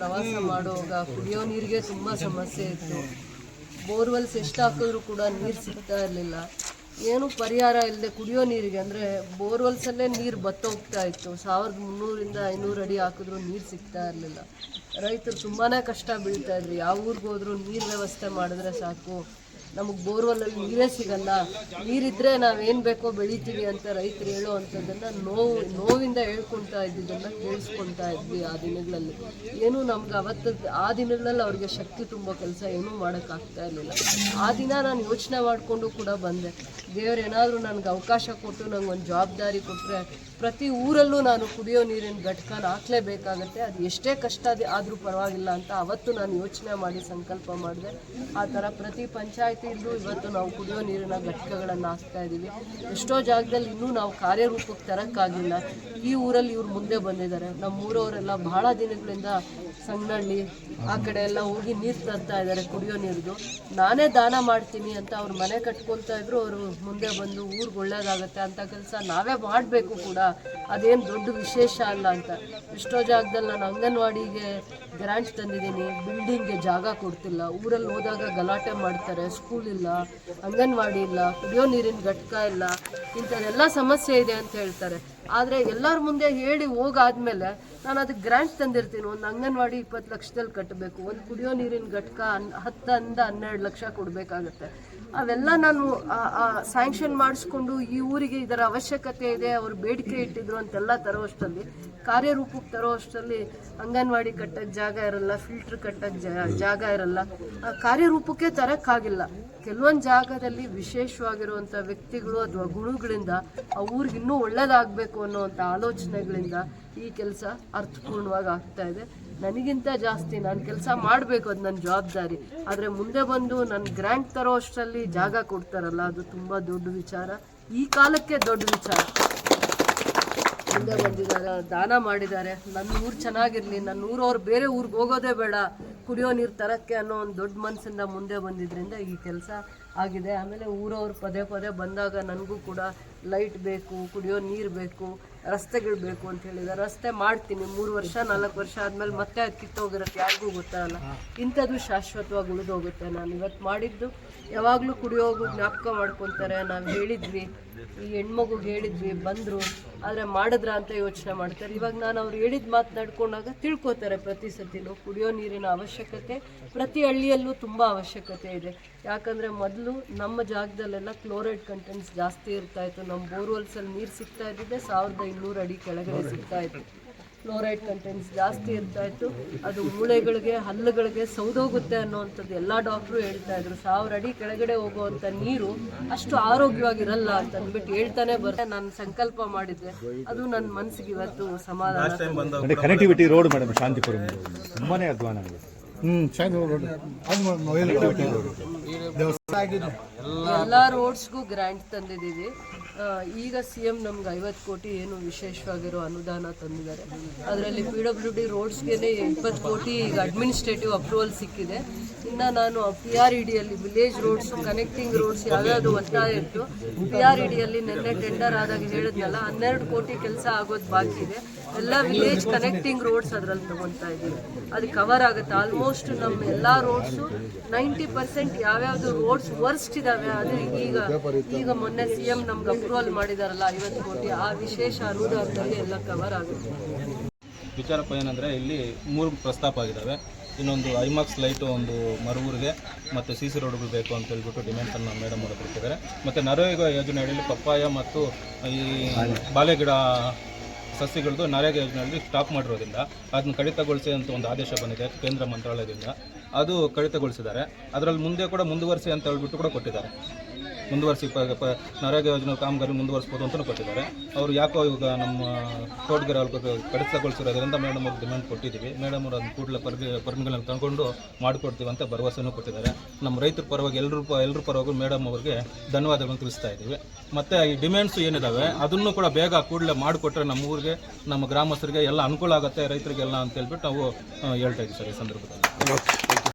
ಪ್ರವಾಸ ಮಾಡುವಾಗ ಕುಡಿಯೋ ನೀರಿಗೆ ತುಂಬ ಸಮಸ್ಯೆ ಇತ್ತು. ಬೋರ್ವೆಲ್ಸ್ ಎಷ್ಟು ಹಾಕಿದ್ರು ಕೂಡ ನೀರು ಸಿಗ್ತಾ ಇರಲಿಲ್ಲ. ಏನು ಪರಿಹಾರ ಇಲ್ಲದೆ ಕುಡಿಯೋ ನೀರಿಗೆ, ಅಂದರೆ ಬೋರ್ವೆಲ್ಸಲ್ಲೇ ನೀರು ಬತ್ತೋಗ್ತಾ ಇತ್ತು. ಸಾವಿರದ ಮುನ್ನೂರಿಂದ ಐನೂರು ಅಡಿ ಹಾಕಿದ್ರು ನೀರು ಸಿಗ್ತಾ ಇರಲಿಲ್ಲ. ರೈತರು ತುಂಬಾ ಕಷ್ಟ ಬೀಳ್ತಾ ಇದ್ರು. ಯಾವ ಊರಿಗೆ ಹೋದ್ರು ನೀರು ವ್ಯವಸ್ಥೆ ಮಾಡಿದ್ರೆ ಸಾಕು. ನಮಗೆ ಬೋರ್ವೆಲ್ಲಲ್ಲಿ ನೀರೇ ಸಿಗಲ್ಲ. ನೀರಿದ್ರೆ ನಾವೇನು ಬೇಕೋ ಬೆಳಿತೀವಿ ಅಂತ ರೈತರು ಹೇಳೋ ಅಂಥದ್ದನ್ನು ನೋವು, ನೋವಿಂದ ಹೇಳ್ಕೊಳ್ತಾ ಇದ್ದಿದ್ದನ್ನ ಕೇಳಿಸ್ಕೊಳ್ತಾ ಇದ್ವಿ ಆ ದಿನಗಳಲ್ಲಿ. ಏನು ನಮ್ಗೆ ಅವತ್ತು, ಆ ದಿನಗಳಲ್ಲಿ ಅವ್ರಿಗೆ ಶಕ್ತಿ ತುಂಬೋ ಕೆಲಸ ಏನೂ ಮಾಡೋಕ್ಕಾಗ್ತಾ ಇರಲಿಲ್ಲ. ಆ ದಿನ ನಾನು ಯೋಚನೆ ಮಾಡಿಕೊಂಡು ಕೂಡ ಬಂದೆ. ದೇವ್ರ ಏನಾದರೂ ನನಗೆ ಅವಕಾಶ ಕೊಟ್ಟು ನಂಗೆ ಒಂದು ಜವಾಬ್ದಾರಿ ಕೊಟ್ಟರೆ ಪ್ರತಿ ಊರಲ್ಲೂ ನಾನು ಕುಡಿಯೋ ನೀರಿನ ಘಟಕನ ಹಾಕ್ಲೇಬೇಕಾಗತ್ತೆ. ಅದು ಎಷ್ಟೇ ಕಷ್ಟ ಆದರೂ ಪರವಾಗಿಲ್ಲ ಅಂತ ಅವತ್ತು ನಾನು ಯೋಚನೆ ಮಾಡಿ ಸಂಕಲ್ಪ ಮಾಡಿದೆ. ಆ ಥರ ಪ್ರತಿ ಪಂಚಾಯತಿಯಲ್ಲೂ ಇವತ್ತು ನಾವು ಕುಡಿಯೋ ನೀರಿನ ಘಟಕಗಳನ್ನು ಹಾಕ್ತಾ ಇದ್ದೀವಿ. ಎಷ್ಟೋ ಜಾಗದಲ್ಲಿ ಇನ್ನೂ ನಾವು ಕಾರ್ಯರೂಪಕ್ಕೆ ತರೋಕ್ಕಾಗಿಲ್ಲ. ಈ ಊರಲ್ಲಿ ಇವ್ರು ಮುಂದೆ ಬಂದಿದ್ದಾರೆ. ನಮ್ಮ ಊರವರೆಲ್ಲ ಬಹಳ ದಿನಗಳಿಂದ ಸಂಗನಹಳ್ಳಿ ಆ ಕಡೆ ಎಲ್ಲ ಹೋಗಿ ನೀರು ತರ್ತಾ ಇದ್ದಾರೆ ಕುಡಿಯೋ ನೀರಿದು. ನಾನೇ ದಾನ ಮಾಡ್ತೀನಿ ಅಂತ ಅವ್ರು ಮನೆ ಕಟ್ಕೊಳ್ತಾ ಇದ್ರು, ಅವರು ಮುಂದೆ ಬಂದು ಊರಿಗೆ ಒಳ್ಳೇದಾಗತ್ತೆ ಅಂತ ಕೆಲಸ ನಾವೇ ಮಾಡಬೇಕು ಕೂಡ. ಅದೇನು ದೊಡ್ಡ ವಿಶೇಷ ಅಲ್ಲ ಅಂತ. ಎಷ್ಟೋ ಜಾಗದಲ್ಲಿ ನಾನು ಅಂಗನವಾಡಿಗೆ ಗ್ರಾಂಟ್ ತಂದಿದ್ದೀನಿ, ಬಿಲ್ಡಿಂಗ್ಗೆ ಜಾಗ ಕೊಡ್ತಿಲ್ಲ. ಊರಲ್ಲಿ ಹೋದಾಗ ಗಲಾಟೆ ಮಾಡ್ತಾರೆ ಸ್ಕೂಲ್ ಇಲ್ಲ ಅಂಗನವಾಡಿ ಇಲ್ಲ ಕುಡಿಯೋ ನೀರಿನ ಘಟಕ ಇಲ್ಲ ಇಂಥದ್ದೆಲ್ಲ ಸಮಸ್ಯೆ ಇದೆ ಅಂತ ಹೇಳ್ತಾರೆ. ಆದರೆ ಎಲ್ಲರ ಮುಂದೆ ಹೇಳಿ ಹೋಗಾದ್ಮೇಲೆ ನಾನು ಅದಕ್ಕೆ ಗ್ರ್ಯಾಂಟ್ ತಂದಿರ್ತೀನಿ. ಒಂದು ಅಂಗನವಾಡಿ ಇಪ್ಪತ್ತು ಲಕ್ಷದಲ್ಲಿ ಕಟ್ಟಬೇಕು ಒಂದು ಕುಡಿಯೋ ನೀರಿನ ಘಟಕ ಹನ್ ಹತ್ತರಿಂದ ಹನ್ನೆರಡು ಲಕ್ಷ ಕೊಡಬೇಕಾಗುತ್ತೆ. ಅವೆಲ್ಲ ನಾನು ಸ್ಯಾಂಕ್ಷನ್ ಮಾಡಿಸ್ಕೊಂಡು ಈ ಊರಿಗೆ ಇದರ ಅವಶ್ಯಕತೆ ಇದೆ, ಅವರು ಬೇಡಿಕೆ ಇಟ್ಟಿದ್ರು ಅಂತೆಲ್ಲ ತರೋಷ್ಟರಲ್ಲಿ ಕಾರ್ಯರೂಪಕ್ಕೆ ತರೋ ಅಷ್ಟರಲ್ಲಿ ಅಂಗನವಾಡಿ ಕಟ್ಟಕ್ಕೆ ಜಾಗ ಇರಲ್ಲ ಫಿಲ್ಟ್ರ್ ಕಟ್ಟಕ್ಕೆ ಜಾಗ ಇರಲ್ಲ ಕಾರ್ಯರೂಪಕ್ಕೆ ತರೋಕ್ಕಾಗಿಲ್ಲ ಕೆಲವೊಂದು ಜಾಗದಲ್ಲಿ ವಿಶೇಷವಾಗಿರುವಂಥ ವ್ಯಕ್ತಿಗಳು ಅಥವಾ ಗುಣಗಳಿಂದ ಆ ಊರಿಗೆ ಇನ್ನೂ ಒಳ್ಳೇದಾಗಬೇಕು ಅನ್ನೋವಂಥ ಆಲೋಚನೆಗಳಿಂದ ಈ ಕೆಲಸ ಅರ್ಥಪೂರ್ಣವಾಗಿ ಆಗ್ತಾ ಇದೆ. ನನಗಿಂತ ಜಾಸ್ತಿ ನಾನು ಕೆಲಸ ಮಾಡಬೇಕು ಅದು ನನ್ನ ಜವಾಬ್ದಾರಿ. ಆದರೆ ಮುಂದೆ ಬಂದು ನನ್ನ ಗ್ರ್ಯಾಂಡ್ ತರೋ ಅಷ್ಟರಲ್ಲಿ ಜಾಗ ಕೊಡ್ತಾರಲ್ಲ, ಅದು ತುಂಬ ದೊಡ್ಡ ವಿಚಾರ. ಈ ಕಾಲಕ್ಕೆ ದೊಡ್ಡ ವಿಚಾರ. ಮುಂದೆ ಬಂದಿದ್ದಾರೆ, ದಾನ ಮಾಡಿದ್ದಾರೆ. ನನ್ನ ಊರು ಚೆನ್ನಾಗಿರಲಿ, ನನ್ನ ಊರವ್ರು ಬೇರೆ ಊರಿಗೆ ಹೋಗೋದೇ ಬೇಡ. ಕುಡಿಯೋ ನೀರು ತರಕ್ಕೆ ಅನ್ನೋ ಒಂದು ದೊಡ್ಡ ಮನಸ್ಸಿಂದ ಮುಂದೆ ಬಂದಿದ್ದರಿಂದ ಈ ಕೆಲಸ ಆಗಿದೆ. ಆಮೇಲೆ ಊರವ್ರು ಪದೇ ಪದೇ ಬಂದಾಗ ನನಗೂ ಕೂಡ ಲೈಟ್ ಬೇಕು, ಕುಡಿಯೋ ನೀರು ಬೇಕು, ರಸ್ತೆಗಳು ಬೇಕು ಅಂತ ಹೇಳಿದ್ದಾರೆ ರಸ್ತೆ ಮಾಡ್ತೀನಿ. ಮೂರು ವರ್ಷ, ನಾಲ್ಕು ವರ್ಷ ಆದಮೇಲೆ ಮತ್ತೆ ಅದು ಕಿತ್ತೋಗಿರತ್ತೆ. ಯಾರಿಗೂ ಗೊತ್ತಾಗಲ್ಲ. ಇಂಥದ್ದು ಶಾಶ್ವತವಾಗಿ ಉಳಿದೋಗುತ್ತೆ. ನಾನು ಇವತ್ತು ಮಾಡಿದ್ದು ಯಾವಾಗಲೂ ಕುಡಿಯೋಗು ಜ್ಞಾಪಕ ಮಾಡ್ಕೊತಾರೆ. ನಾವು ಹೇಳಿದ್ವಿ. ಈ ಹೆಣ್ಮಗು ಹೇಳಿದ್ವಿ, ಬಂದರು. ಆದರೆ ಮಾಡಿದ್ರ ಅಂತ ಯೋಚನೆ ಮಾಡ್ತಾರೆ. ಇವಾಗ ನಾನು ಅವ್ರು ಹೇಳಿದ ಮಾತನಾಡ್ಕೊಂಡಾಗ ತಿಳ್ಕೊತಾರೆ ಪ್ರತಿ ಸತಿನೂ. ಕುಡಿಯೋ ನೀರಿನ ಅವಶ್ಯಕತೆ ಪ್ರತಿ ಹಳ್ಳಿಯಲ್ಲೂ ತುಂಬ ಅವಶ್ಯಕತೆ ಇದೆ. ಯಾಕಂದರೆ ಮೊದಲು ನಮ್ಮ ಜಾಗದಲ್ಲೆಲ್ಲ ಕ್ಲೋರೈಡ್ ಕಂಟೆಂಟ್ಸ್ ಜಾಸ್ತಿ ಇರ್ತಾ ಇತ್ತು. ನಮ್ಮ ಬೋರ್ವೆಲ್ಸಲ್ಲಿ ನೀರು ಸಿಗ್ತಾ ಇದ್ದಿದ್ದೆ. ಸಾವಿರದ ಇನ್ನೂರು ಅಡಿ ಕೆಳಗಡೆ ಸಿಗ್ತಾ ಇತ್ತು. ಫ್ಲೋರೈಡ್ ಕಂಟೆಂಟ್ಸ್ ಜಾಸ್ತಿ ಇರ್ತಾ ಇತ್ತು. ಅದು ಮೂಳೆಗಳಿಗೆ ಹಲ್ಲುಗಳಿಗೆ ಸೌದೋಗುತ್ತೆ ಅನ್ನೋವಂಥದ್ದು ಎಲ್ಲ ಡಾಕ್ಟ್ರು ಹೇಳ್ತಾ ಇದ್ರು. ಸಾವಿರ ಅಡಿ ಕೆಳಗಡೆ ಹೋಗುವಂಥ ನೀರು ಅಷ್ಟು ಆರೋಗ್ಯವಾಗಿರಲ್ಲ ಅಂತ ಅಂದ್ಬಿಟ್ಟು ಹೇಳ್ತಾನೆ ಬರ್ತಾ ನಾನು ಸಂಕಲ್ಪ ಮಾಡಿದ್ದೆ. ಅದು ನನ್ನ ಮನಸ್ಸಿಗೆ ಇವತ್ತು ಸಮಾಧಾನ. ಕನೆಕ್ಟಿವಿಟಿ ರೋಡ್ ಮೇಡಮ್ ಶಾಂತಿಪುರ ತುಂಬಾನೇ ಅಧ್ವಾನ ಎಲ್ಲ ರೋಡ್ಸ್ಗೂ ಗ್ರ್ಯಾಂಟ್ ತಂದಿದ್ದೀವಿ. ಈಗ ಸಿ ಎಂ ನಮ್ಗೆ ಐವತ್ತು ಕೋಟಿ ಏನು ವಿಶೇಷವಾಗಿರೋ ಅನುದಾನ ತಂದಿದ್ದಾರೆ. ಅದರಲ್ಲಿ ಪಿ ಡಬ್ಲ್ಯೂ ಡಿ ರೋಡ್ಸ್ಗೆ ಇಪ್ಪತ್ತು ಕೋಟಿ ಈಗ ಅಡ್ಮಿನಿಸ್ಟ್ರೇಟಿವ್ ಅಪ್ರೂವಲ್ ಸಿಕ್ಕಿದೆ. ಇನ್ನು ನಾನು ಪಿ ಆರ್ ಇ ಡಿಯಲ್ಲಿ ವಿಲೇಜ್ ರೋಡ್ಸ್ ಕನೆಕ್ಟಿಂಗ್ ರೋಡ್ಸ್ ಯಾವ್ಯಾವುದು ಒತ್ತಾಯ ಇತ್ತು ಪಿ ಆರ್ ಇ ಡಿಯಲ್ಲಿ ನಿನ್ನೆ ಟೆಂಡರ್ ಆದಾಗ ಹೇಳಿದ್ನಲ್ಲ, ಹನ್ನೆರಡು ಕೋಟಿ ಕೆಲಸ ಆಗೋದು ಬಾಕಿ ಇದೆ. ಎಲ್ಲ ವಿಲೇಜ್ ಕನೆಕ್ಟಿಂಗ್ ರೋಡ್ಸ್ ಅದರಲ್ಲಿ ತಗೊತಾ ಇದ್ದೀವಿ. ಅದು ಕವರ್ ಆಗುತ್ತೆ. ಆಲ್ಮೋಸ್ಟ್ ನಮ್ಮ ಎಲ್ಲ ರೋಡ್ಸು ನೈಂಟಿ ಪರ್ಸೆಂಟ್ ಯಾವ್ಯಾವುದು ರೋಡ್ಸ್ ವರ್ಸ್ಟ್ ಇದ್ದಾವೆ ಅದು ಈಗ ಈಗ ಮೊನ್ನೆ ಸಿ ಎಂ ನಮ್ಗೆ ಅಪ್ರೂವಲ್ ಮಾಡಿದಾರಲ್ಲ, ಐವತ್ತು ಕೋಟಿ. ಆ ವಿಶೇಷ ಅನುದಾನದಲ್ಲಿ ಎಲ್ಲ ಕವರ್ ಆಗುತ್ತೆ. ವಿಚಾರಪ್ಪ ಏನಂದರೆ ಇಲ್ಲಿ ಮೂರು ಪ್ರಸ್ತಾಪ ಆಗಿದ್ದಾವೆ ಇನ್ನೊಂದು ಐಮಾಕ್ಸ್ ಲೈಟು ಒಂದು ಮರುವೂರಿಗೆ ಮತ್ತು ಸಿ ಸಿ ರೋಡ್ಗಳು ಬೇಕು ಅಂತ ಹೇಳ್ಬಿಟ್ಟು ಡಿಮ್ಯಾಂಡ್ಸನ್ನು ಮೇಡಮ್ ಅವರು ಕೊಟ್ಟಿದ್ದಾರೆ ಮತ್ತು ನರೇಗ ಯೋಜನೆ ಅಡಿಯಲ್ಲಿ ಪಪ್ಪಾಯ ಮತ್ತು ಈ ಬಾಳೆಗಿಡ ಸಸ್ಯಗಳದ್ದು ನರೇಗಾ ಯೋಜನೆಯಲ್ಲಿ ಸ್ಟಾಪ್ ಮಾಡಿರೋದ್ರಿಂದ ಅದನ್ನು ಕಡಿತಗೊಳಿಸಿ ಅಂತ ಒಂದು ಆದೇಶ ಬಂದಿದೆ ಕೇಂದ್ರ ಮಂತ್ರಾಲಯದಿಂದ. ಅದು ಕಡಿತಗೊಳಿಸಿದ್ದಾರೆ. ಅದರಲ್ಲಿ ಮುಂದೆ ಕೂಡ ಮುಂದುವರಿಸಿ ಅಂತ ಹೇಳ್ಬಿಟ್ಟು ಕೂಡ ಕೊಟ್ಟಿದ್ದಾರೆ. ಮುಂದುವರಿಸಿ ಪ, ನರೇಗಾ ಯೋಜನೆ ಕಾಮಗಾರಿ ಮುಂದುವರಿಸ್ಬೋದು ಅಂತಲೂ ಕೊಟ್ಟಿದ್ದಾರೆ. ಅವರು ಯಾಕೋ ಇವಾಗ ನಮ್ಮ ತೋಟಗಾರ ಕಡಿತಗೊಳಿಸಿರೋದ್ರಿಂದ ಮೇಡಮ್ ಅವ್ರಿಗೆ ಡಿಮ್ಯಾಂಡ್ ಕೊಟ್ಟಿದ್ದೀವಿ. ಮೇಡಮ್ ಅವರು ಅದನ್ನ ಕೂಡಲೇ ಪರ್ಗಿ ಪರ್ಮಿಗಳನ್ನು ತಗೊಂಡು ಮಾಡಿಕೊಡ್ತೀವಿ ಅಂತ ಭರವಸೆನೂ ಕೊಟ್ಟಿದ್ದಾರೆ. ನಮ್ಮ ರೈತರ ಪರವಾಗಿ ಎಲ್ಲರೂ ಪ ಎಲ್ಲರ ಪರವಾಗಿ ಮೇಡಮ್ ಅವ್ರಿಗೆ ಧನ್ಯವಾದಗಳನ್ನು ತಿಳಿಸ್ತಾ ಇದ್ದೀವಿ ಮತ್ತು ಈ ಡಿಮ್ಯಾಂಡ್ಸ್ ಏನಿದ್ದಾವೆ ಅದನ್ನು ಕೂಡ ಬೇಗ ಕೂಡಲೇ ಮಾಡಿಕೊಟ್ರೆ ನಮ್ಮ ಊರಿಗೆ, ನಮ್ಮ ಗ್ರಾಮಸ್ಥರಿಗೆ ಎಲ್ಲ ಅನುಕೂಲ ಆಗುತ್ತೆ ರೈತರಿಗೆಲ್ಲ ಅಂತ ಹೇಳ್ಬಿಟ್ಟು ನಾವು ಹೇಳ್ತಾ ಇದ್ದೀವಿ ಸರ್ ಈ ಸಂದರ್ಭದಲ್ಲಿ.